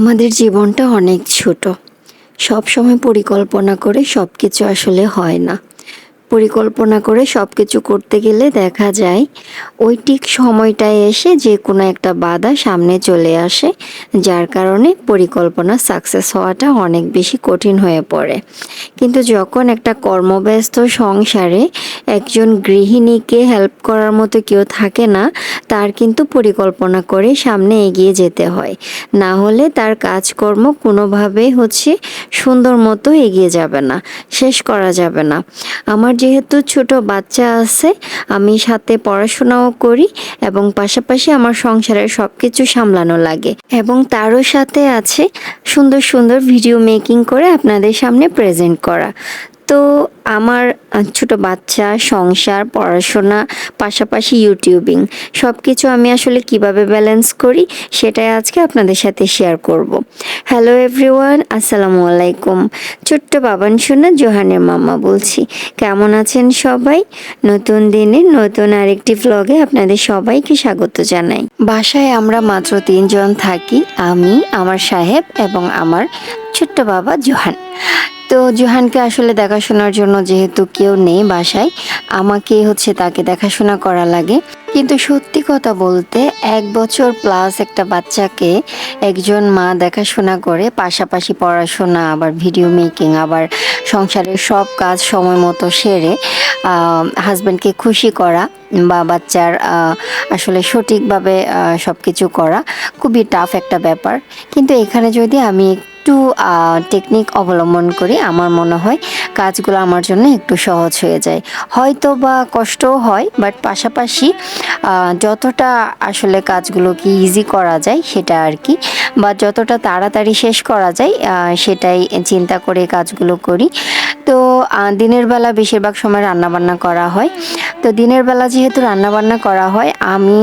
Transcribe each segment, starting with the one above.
আমাদের জীবনটা অনেক ছোট। সব সময় পরিকল্পনা করে সব কিছু আসলে হয় না। পরিকল্পনা করে সব কিছু করতে গেলে দেখা যায় ওই ঠিক সময়টায় এসে যে কোনো একটা বাধা সামনে চলে আসে, যার কারণে পরিকল্পনা সাকসেস হওয়াটা অনেক বেশি কঠিন হয়ে পড়ে। কিন্তু যখন একটা কর্মব্যস্ত সংসারে একজন গৃহিণীকে হেল্প করার মতো কেউ থাকে না, তার কিন্তু পরিকল্পনা করে সামনে এগিয়ে যেতে হয়। না হলে তার কাজকর্ম কোনোভাবেই হচ্ছে সুন্দর মতো এগিয়ে যাবে না, শেষ করা যাবে না। আমার যেহেতু ছোট বাচ্চা আছে, আমি সাথে পড়াশোনাও করি এবং পাশাপাশি আমার সংসারের সব কিছু সামলানো লাগে। এবং তারও সাথে আছে সুন্দর সুন্দর ভিডিও মেকিং করে আপনাদের সামনে প্রেজেন্ট করা। তো আমার ছোট বাচ্চা, সংসার, পড়াশোনা, পাশাপাশি ইউটিউবিং সব কিছু আমি আসলে কীভাবে ব্যালেন্স করি সেটাই আজকে আপনাদের সাথে শেয়ার করব। হ্যালো এভরিওয়ান আসসালামু আলাইকুম। ছোট্ট বাবান শোনা জোহানের মাম্মা বলছি। কেমন আছেন সবাই? নতুন দিনে নতুন আরেকটি ভ্লগে আপনাদের সবাইকে স্বাগত জানাই। বাসায় আমরা মাত্র তিনজন থাকি, আমি, আমার সাহেব এবং আমার ছোট্ট বাবা জোহান। তো জোহানকে আসলে দেখাশোনার জন্য যেহেতু কেউ নেই বাসায়, আমাকে হচ্ছে তাকে দেখাশোনা করা লাগে। কিন্তু সত্যি কথা বলতে এক বছর প্লাস একটা বাচ্চাকে একজন মা দেখাশোনা করে, পাশাপাশি পড়াশোনা, আবার ভিডিও মেকিং আবার সংসারের সব কাজ সময় মতো সেরে হাজব্যান্ডকে খুশি করা বা বাচ্চার আসলে সঠিকভাবে সব কিছু করা খুবই টাফ একটা ব্যাপার। কিন্তু এখানে যদি আমি একটু টেকনিক অবলম্বন করি। আমার মনে হয় কাজগুলো আমার জন্য একটু সহজ হয়ে যায়। হয়তো বা কষ্টও হয় বাট পাশাপাশি যতটা আসলে কাজগুলোকে ইজি করা যায় সেটা আর কি, বা যতটা তাড়াতাড়ি শেষ করা যায় সেটাই চিন্তা করে কাজগুলো করি। তো দিনের বেলা বেশিরভাগ সময় রান্নাবান্না করা হয়। তো দিনের বেলা যেহেতু রান্নাবান্না করা হয়, আমি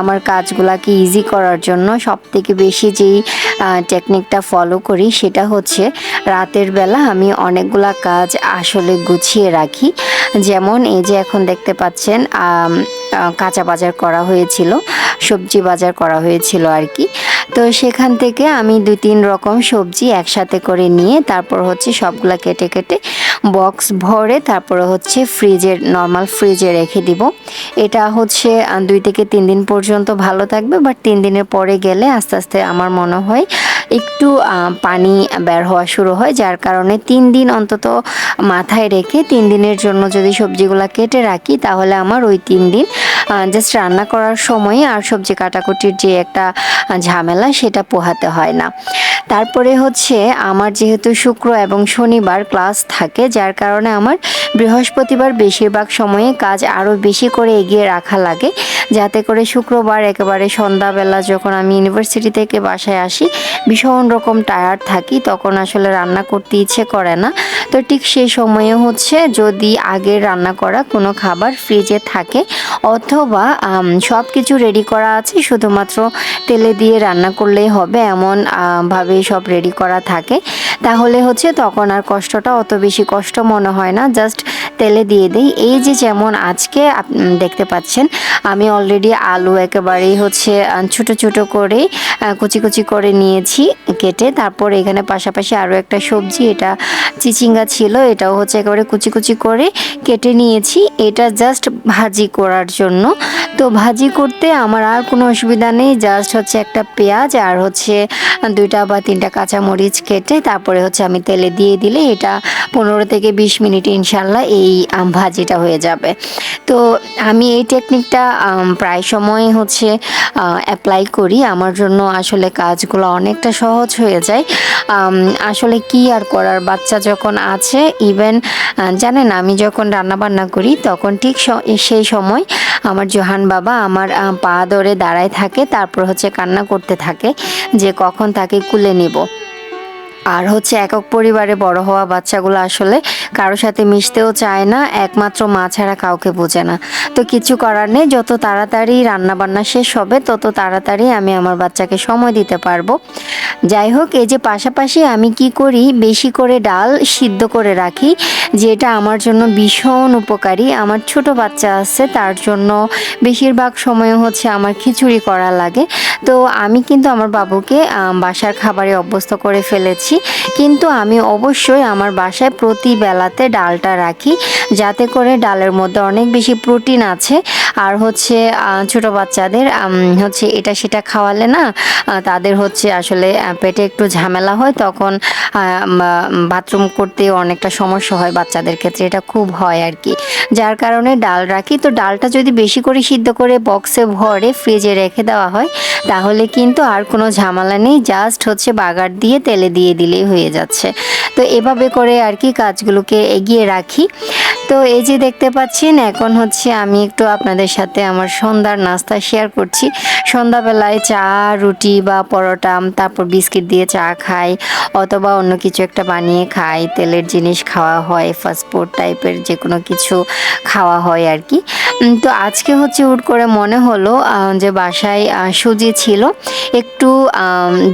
আমার কাজগুলাকে ইজি করার জন্য সব থেকে বেশি যেই টেকনিকটা ফলো করি সেটা হচ্ছে রাতের বেলা আমি অনেকগুলা কাজ আসলে গুছিয়ে রাখি। যেমন এই যে এখন দেখতে পাচ্ছেন কাঁচা বাজার করা হয়েছিল, সবজি বাজার করা হয়েছিল আর কি তো সেখান থেকে আমি দুই তিন রকম সবজি একসাথে করে নিয়ে তারপর হচ্ছে সবগুলা কেটে কেটে বক্স ভরে তারপরে হচ্ছে ফ্রিজের নর্মাল ফ্রিজে রেখে দিব। এটা হচ্ছে দুই থেকে তিন দিন পর্যন্ত ভালো থাকবে, বাট তিন দিনের পরে গেলে আস্তে আস্তে আমার মনে হয় একটু পানি বের হওয়া শুরু হয়, যার কারণে তিন দিন অন্তত মাথায় রেখে তিন দিনের জন্য যদি সবজিগুলো কেটে রাখি, তাহলে আমার ওই তিন দিন জাস্ট রান্না করার সময় আর সবজি কাটাকুটির যে একটা ঝামেলা সেটা পোহাতে হয় না। তারপরে হচ্ছে আমার যেহেতু শুক্র এবং শনিবার ক্লাস থাকে, যার কারণে আমার বৃহস্পতিবার বেশিরভাগ সময়ে কাজ আরও বেশি করে এগিয়ে রাখা লাগে। যাতে করে শুক্রবার একেবারে সন্ধ্যাবেলা যখন আমি ইউনিভার্সিটি থেকে বাসায় আসি, ভীষণ রকম টায়ার্ড থাকি, তখন আসলে রান্না করতে ইচ্ছে করে না। তো ঠিক সেই সময়ে হচ্ছে যদি আগে রান্না করা কোনো খাবার ফ্রিজে থাকে, অথবা সব কিছু রেডি করা আছে, শুধুমাত্র তেলে দিয়ে রান্না করলেই হবে এমন ভাবে সব রেডি করা থাকে। তাহলে হচ্ছে তখন আর কষ্টটা অত বেশি কষ্ট মনে হয় না জাস্ট তেলে দিয়ে দিই। এই যে যেমন আজকে দেখতে পাচ্ছেন, আমি অলরেডি আলু একেবারেই হচ্ছে ছোট ছোট করে কুচি কুচি করে নিয়েছি কেটে, তারপর এখানে পাশাপাশি আরও একটা সবজি, এটা চিচিঙ্গা ছিল, এটাও হচ্ছে একেবারে কুচি কুচি করে কেটে নিয়েছি। এটা জাস্ট ভাজি করার জন্য তো ভাজি করতে আমার আর কোনো অসুবিধা নেই জাস্ট হচ্ছে একটা পেঁয়াজ আর হচ্ছে দুইটা বা তিনটা কাঁচামরিচ কেটে তারপরে হচ্ছে আমি তেলে দিয়ে দিলে এটা পনেরো থেকে বিশ মিনিট ইনশাল্লাহ এই ভাজিটা হয়ে যাবে। তো আমি এই টেকনিকটা প্রায় সময় হচ্ছে অ্যাপ্লাই করি। আমার জন্য আসলে কাজগুলো অনেকটা সহজ হয়ে যায়। আসলে কি আর করার? বাচ্চা যখন আছে ইভেন জানেন আমি যখন রান্না বান্না করি, তখন ঠিক সেই সময় আমার জোহান বাবা আমার পা ধরে দাঁড়ায় থাকে, তারপর হচ্ছে কান্না করতে থাকে, যে কখন তাকে কুলে নিব। আর হচ্ছে একক পরিবারে বড় হওয়া বাচ্চাগুলো আসলে কারোর সাথে মিশতেও চায় না, একমাত্র মা ছাড়া কাউকে বোঝে না। তো কিছু করার নেই, যত তাড়াতাড়ি রান্না বান্না শেষ হবে, তত তাড়াতাড়ি আমি আমার বাচ্চাকে সময় দিতে পারব। যাই হোক, এই যে পাশাপাশি আমি কি করি, বেশি করে ডাল সিদ্ধ করে রাখি, যেটা আমার জন্য ভীষণ উপকারী। আমার ছোট বাচ্চা আছে, তার জন্য বেশিরভাগ সময় হচ্ছে আমার খিচুড়ি করা লাগে। তো আমি কিন্তু আমার বাবুকে বাসার খাবারে অভ্যস্ত করে ফেলেছি। কিন্তু আমি অবশ্যই আমার বাসায় প্রতি বেলাতে ডালটা রাখি। যাতে করে ডালের মধ্যে অনেক বেশি প্রোটিন আছে। আর হচ্ছে ছোট বাচ্চাদের হচ্ছে এটা সেটা খাওয়ালে না তাদের হচ্ছে আসলে পেটে একটু ঝামেলা হয়। তখন বাথরুম করতে অনেকটা সমস্যা হয় বাচ্চাদের ক্ষেত্রে। এটা খুব হয় আর কি যার কারণে ডাল রাখি। তো ডালটা যদি বেশি করে সিদ্ধ করে বক্সে ভরে ফ্রিজে রেখে দেওয়া হয়, তাহলে কিন্তু আর কোনো ঝামেলা নেই। জাস্ট হচ্ছে বাগার দিয়ে তেলে দিয়ে দিলেই হয়ে যাচ্ছে। তো এভাবে করে আর কি কাজগুলোকে এগিয়ে রাখি। তো এই যে দেখতে পাচ্ছেন, এখন হচ্ছে আমি একটু আপনাদের সাথে আমার সন্ধ্যার নাস্তা শেয়ার করছি। সন্ধ্যাবেলায় চা, রুটি বা পরোটা, তারপর বিস্কিট দিয়ে চা খাই অথবা অন্য কিছু একটা বানিয়ে খাই। তেলের জিনিস খাওয়া হয় ফাস্টফুড টাইপের যে কোনো কিছু খাওয়া হয় আর কি তো আজকে হচ্ছে হুট করে মনে হলো যে বাসায় সুজি ছিল। একটু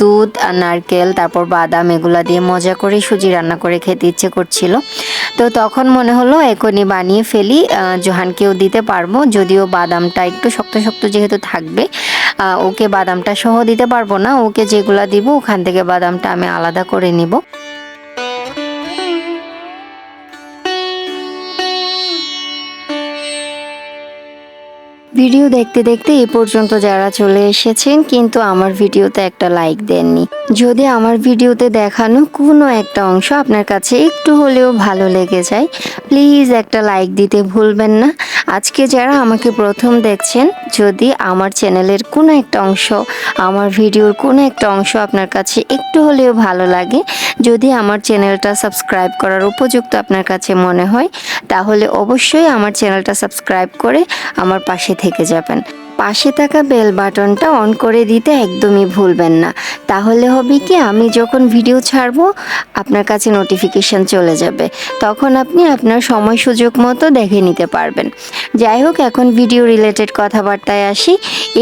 দুধ, নারকেল, তারপর বাদাম এগুলা দিয়ে মজা করে সুজি রান্না করে খেতে ইচ্ছে করছিল। তো তখন মনে হলো এখনই বানিয়ে ফেলি জোহানকেও দিতে পারব, যদিও বাদামটা একটু শক্ত শক্ত যেহেতু থাকবে ওকে বাদামটা সহ দিতে পারব না, ওকে যেগুলো দিব ওখান থেকে বাদামটা আমি আলাদা করে নিব। ভিডিও দেখতে দেখতে এ পর্যন্ত যারা চলে এসেছেন, কিন্তু আমার ভিডিওতে একটা লাইক দেননি। যদি আমার ভিডিওতে দেখানো কোনো একটা অংশ আপনার কাছে একটু হলেও ভালো লেগে যায় প্লিজ একটা লাইক দিতে ভুলবেন না। আজকে যারা আমাকে প্রথম দেখছেন, যদি আমার চ্যানেলের কোনো একটা অংশ, আমার ভিডিওর কোনো একটা অংশ আপনার কাছে একটু হলেও ভালো লাগে, যদি আমার চ্যানেলটা সাবস্ক্রাইব করার উপযুক্ত আপনার কাছে মনে হয়, তাহলে অবশ্যই আমার চ্যানেলটা সাবস্ক্রাইব করে আমার পাশে থেকে যাবেন। পাশে থাকা বেল বাটনটা অন করে দিতে একদমই ভুলবেন না। তাহলে হবে কি, আমি যখন ভিডিও ছাড়ব, আপনার কাছে নোটিফিকেশন চলে যাবে। তখন আপনি আপনার সময় সুযোগ মতো দেখে নিতে পারবেন। যাই হোক, এখন ভিডিও রিলেটেড কথাবার্তায় আসি।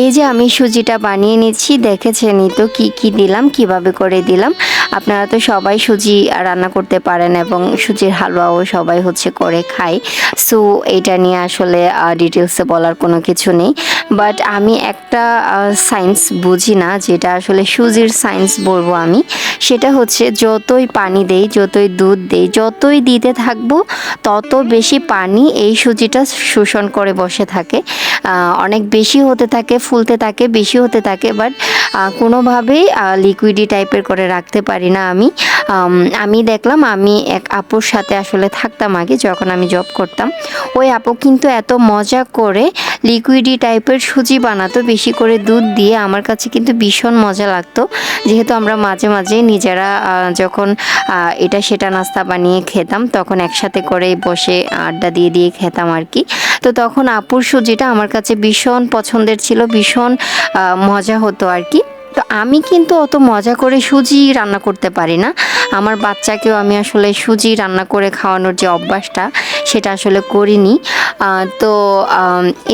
এই যে আমি সুজিটা বানিয়ে নিচ্ছি দেখেছেনই তো কি কি দিলাম, কীভাবে করে দিলাম? আপনারা তো সবাই সুজি রান্না করতে পারেন এবং সুজির হালুয়াও সবাই হচ্ছে করে খায়। সো এটা নিয়ে আসলে ডিটেলসে বলার কোনো কিছু নেই। বাট আমি একটা সায়েন্স বুঝি না, যেটা আসলে সুজির সায়েন্স বলব আমি। সেটা হচ্ছে যতই পানি দেই, যতই দুধ দেই, যতই দিতে থাকব, তত বেশি পানি এই সুজিটা শোষণ করে বসে থাকে। অনেক বেশি হতে থাকে, ফুলতে থাকে, বেশি হতে থাকে বাট কোনোভাবেই লিকুইডি টাইপের করে রাখতে পারি না আমি। আমি দেখলাম আমি এক আপুর সাথে আসলে থাকতাম আগে যখন আমি জব করতাম। ওই আপু কিন্তু এত মজা করে লিকুইডি টাইপের সুজি বানাতো, বেশি করে দুধ দিয়ে। আমার কাছে কিন্তু ভীষণ মজা লাগতো। যেহেতু আমরা মাঝে মাঝে নিজেরা যখন এটা সেটা নাস্তা বানিয়ে খেতাম, তখন একসাথে করে বসে আড্ডা দিয়ে দিয়ে খেতাম আর কি। তো তখন আপুর সুজিটা আমার কাছে ভীষণ পছন্দের ছিল, ভীষণ মজা হতো আর কি। তো আমি কিন্তু অত মজা করে সুজি রান্না করতে পারি না। আমার বাচ্চাকেও আমি আসলে সুজি রান্না করে খাওয়ানোর যে অভ্যাসটা, সেটা আসলে করিনি। তো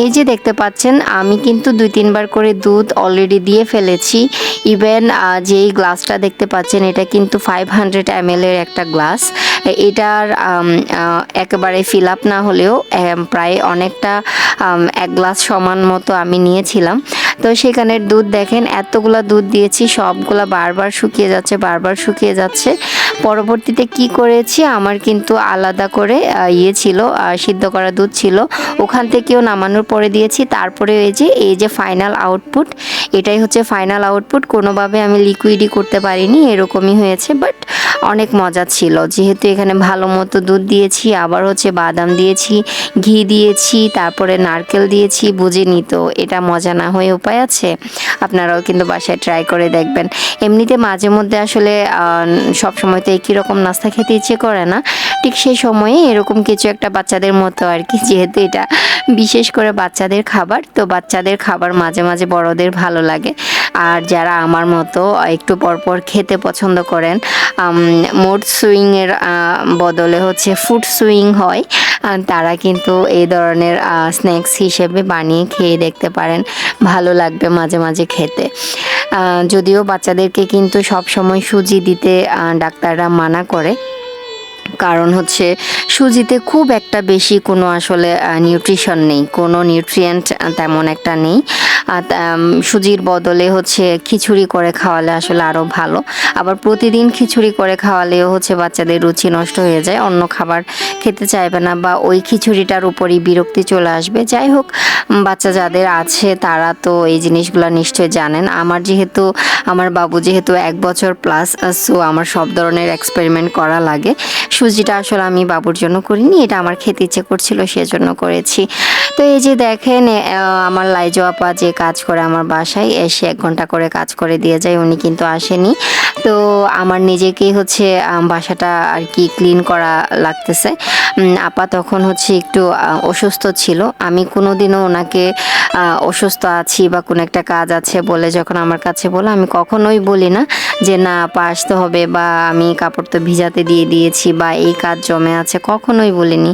এই যে দেখতে পাচ্ছেন, আমি কিন্তু দুই তিনবার করে দুধ অলরেডি দিয়ে ফেলেছি। ইভেন যেই গ্লাসটা দেখতে পাচ্ছেন, এটা কিন্তু ফাইভ হান্ড্রেড এম এর একটা গ্লাস। এটার একেবারে ফিল আপ না হলেও প্রায় অনেকটা এক গ্লাস সমান মতো আমি নিয়েছিলাম। তো সেখানের দুধ দেখেন, এতগুলা দুধ দিয়েছি, সবগুলা বারবার শুকিয়ে যাচ্ছে, বারবার শুকিয়ে যাচ্ছে। পরবর্তীতে কি করেছি? আমার কিন্তু আলাদা করে ইয়ে ছিল সিদ্ধ করা দুধ ছিল। ওখান থেকেও নামানোর পরে দিয়েছি। তারপরে এই যে এই যে ফাইনাল আউটপুট এটাই হচ্ছে ফাইনাল আউটপুট কোনোভাবে আমি লিকুইডই করতে পারিনি, এরকমই হয়েছে। বাট অনেক মজা ছিল। যেহেতু এখানে ভালো মতো দুধ দিয়েছি, আবার হচ্ছে বাদাম দিয়েছি, ঘি দিয়েছি, তারপরে নারকেল দিয়েছি বুঝিনি তো, এটা মজা না হয়ে উপায় আছে? আপনারাও কিন্তু বাসায় ট্রাই করে দেখবেন। এমনিতে মাঝে মধ্যে আসলে সব সময় তো একই রকম নাস্তা খেতে ইচ্ছে করে না। ঠিক সেই সময়ে এরকম কিছু একটা বাচ্চাদের মতো আর কি, যেহেতু এটা বিশেষ করে বাচ্চাদের খাবার, তো বাচ্চাদের খাবার মাঝে মাঝে বড়দের ভালো লাগে। আর যারা আমার মতো একটু পরপর খেতে পছন্দ করেন মোড সুইংয়ের বদলে হচ্ছে ফুড সুইং হয় তারা কিন্তু এই ধরনের স্ন্যাক্স হিসেবে বানিয়ে খেয়ে দেখতে পারেন, ভালো লাগবে মাঝে মাঝে খেতে। যদিও বাচ্চাদেরকে কিন্তু সব সময় সুজি দিতে ডাক্তাররা মানা করে কারণ হচ্ছে সুজিতে খুব একটা বেশি কোনো আসলে নিউট্রিশন নেই। কোনো নিউট্রিয়েন্ট তেমন একটা নেই। আর সুজির বদলে হচ্ছে খিচুড়ি করে খাওয়ালে আসলে আরও ভালো। আবার প্রতিদিন খিচুড়ি করে খাওয়ালেও হচ্ছে বাচ্চাদের রুচি নষ্ট হয়ে যায়। অন্য খাবার খেতে চাইবে না বা ওই খিচুড়িটার উপরই বিরক্তি চলে আসবে। যাই হোক বাচ্চা যাদের আছে তারা তো এই জিনিসগুলো নিশ্চয়ই জানেন। আমার যেহেতু, আমার বাবু যেহেতু এক বছর প্লাস সো আমার সব ধরনের এক্সপেরিমেন্ট করা লাগে। সুজিটা আসলে আমি বাবুর জন্য করিনি, এটা আমার খেতে ইচ্ছে করছিল সেজন্য করেছি। তো এই যে দেখেন আমার লাইজো আপা যে কাজ করে আমার বাসায় এসে এক ঘণ্টা করে কাজ করে দিয়ে যায়, উনি কিন্তু আসেনি। তো আমার নিজেকেই হচ্ছে বাসাটা আর কি ক্লিন করা লাগতেছে। আপা তখন হচ্ছে একটু অসুস্থ ছিল। আমি কোনো দিনও ওনাকে অসুস্থ আছি বা কোনো একটা কাজ আছে বলে যখন আমার কাছে বলে, আমি কখনোই বলি না যে, না, আপা আসতে হবে বা আমি কাপড় তো ভিজাতে দিয়ে দিয়েছি বা এই কাজ জমে আছে। কখনোই বলিনি।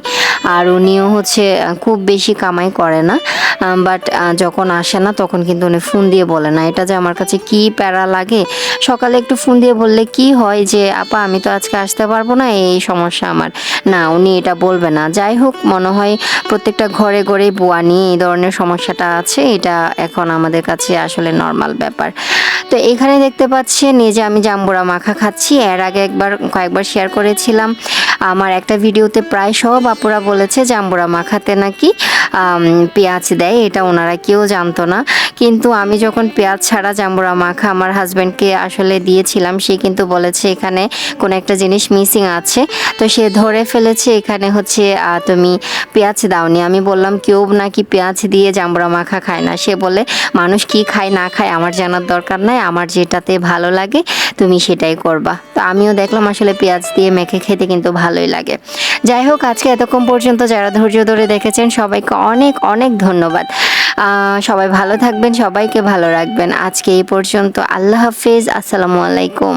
আর উনিও হচ্ছে খুব বেশি কামাই করে না। বাট যখন আসে না তখন কিন্তু উনি ফোন দিয়ে বলে না। এটা যে আমার কাছে কি প্যারা লাগে? সকালে একটু ফোন দিয়ে বললে কি হয় যে, আপা, আমি তো আজকে আসতে পারব না, এই সমস্যা আমার। না, উনি এটা বলবে না। যাই হোক, মনে হয় প্রত্যেকটা ঘরে ঘরে বোয়া নিয়ে এই ধরনের সমস্যাটা আছে, এটা এখন আমাদের কাছে আসলে নর্মাল ব্যাপার। তো এখানে দেখতে পাচ্ছেন, এই যে আমি জাম্বুরা মাখা খাচ্ছি, এর আগে একবার, কয়েকবার শেয়ার করেছিলাম। আমার একটা ভিডিওতে প্রায় সব আপুরা বলেছে জাম্বুরা মাখাতে নাকি পেঁয়াজ দেয়, এটা ওনারা কেউ জানতো না। কিন্তু আমি যখন পেঁয়াজ ছাড়া জাম্বুরা মাখা আমার হাজব্যান্ডকে আসলে দিয়েছিলাম, সে কিন্তু বলেছে এখানে কোনো একটা জিনিস মিসিং আছে। তো সে ধরে ফেলেছে এখানে হচ্ছে তুমি পেঁয়াজ দাওনি। আমি বললাম, কেউ নাকি পেঁয়াজ দিয়ে জাম্বুরা মাখা খায় না? সে বলে, মানুষ কি খায় না খায় আমার জানার দরকার নাই, আমার যেটাতে ভালো লাগে তুমি সেটাই করবা। তো আমিও দেখলাম আসলে পেঁয়াজ দিয়ে মেখে খেতে কিন্তু ভালোই লাগে। যাই হোক, আজকে এতক্ষণ পর্যন্ত যারা ধৈর্য ধরে দেখেছেন, সবাইকে অনেক অনেক ধন্যবাদ। সবাই ভালো থাকবেন, সবাইকে ভালো রাখবেন। আজকে এই পর্যন্ত। আল্লাহ হাফিজ। আসসালামু আলাইকুম।